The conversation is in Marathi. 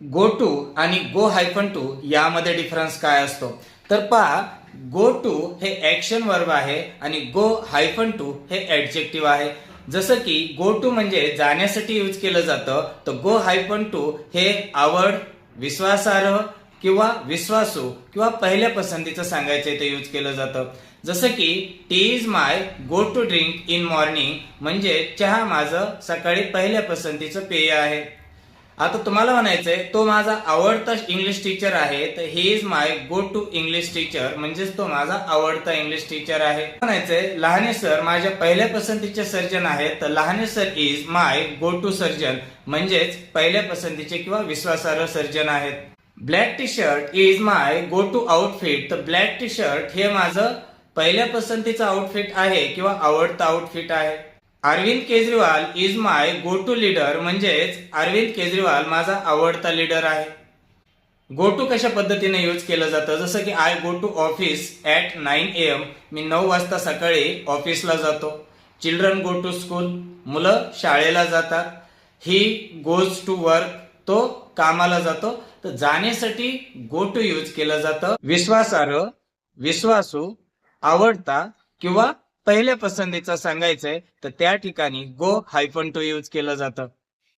गो टू आणि गो हायफन टू यामध्ये डिफरन्स काय असतो? तर पहा गो टू हे ऍक्शन वर्ब आहे आणि गो हायफन टू हे ऍडजेक्टिव्ह आहे. जसं की गो टू म्हणजे जाण्यासाठी यूज केलं जातं तर गो हायफन टू हे आवड विश्वासार्ह किंवा विश्वासू किंवा पहिल्या पसंतीचं सांगायचं ते यूज केलं जातं. जसं की tea is my go to drink in morning म्हणजे चहा माझं सकाळी पहिल्या पसंतीचं पेय आहे. आता तुम्हाला म्हणायचंय तो माझा आवडता इंग्लिश टीचर आहे तर he is my go to English teacher म्हणजेच तो माझा आवडता इंग्लिश टीचर आहे. म्हणायचंय लहाने सर माझ्या पहिल्या पसंतीचे सर्जन आहेत तर Lahane sir is my go to surgeon म्हणजेच पहिल्या पसंतीचे किंवा विश्वासार्ह सर्जन आहेत. Black T shirt is my go to outfit तर ब्लॅक टी शर्ट हे माझं पहिल्या पसंतीचं आउटफिट आहे किंवा आवडतं आउटफिट आहे. Arvind Kejriwal is my go to leader म्हणजेच अरविंद केजरीवाल माझा आवडता लीडर आहे. गो टू कशा पद्धतीने यूज केलं जातं? जसं की I go to office at nine A M मी नऊ वाजता सकाळी ऑफिसला जातो. चिल्ड्रन गो टू स्कूल मुलं शाळेला जातात. ही गोज टू वर्क तो कामाला जातो. तर जाण्यासाठी गो टू यूज केलं जातं. विश्वासार्ह विश्वासू आवडता किंवा पहिल्या पसंतीचा सांगायचंय तर त्या ठिकाणी गो हायफन टू यूज केलं जातं.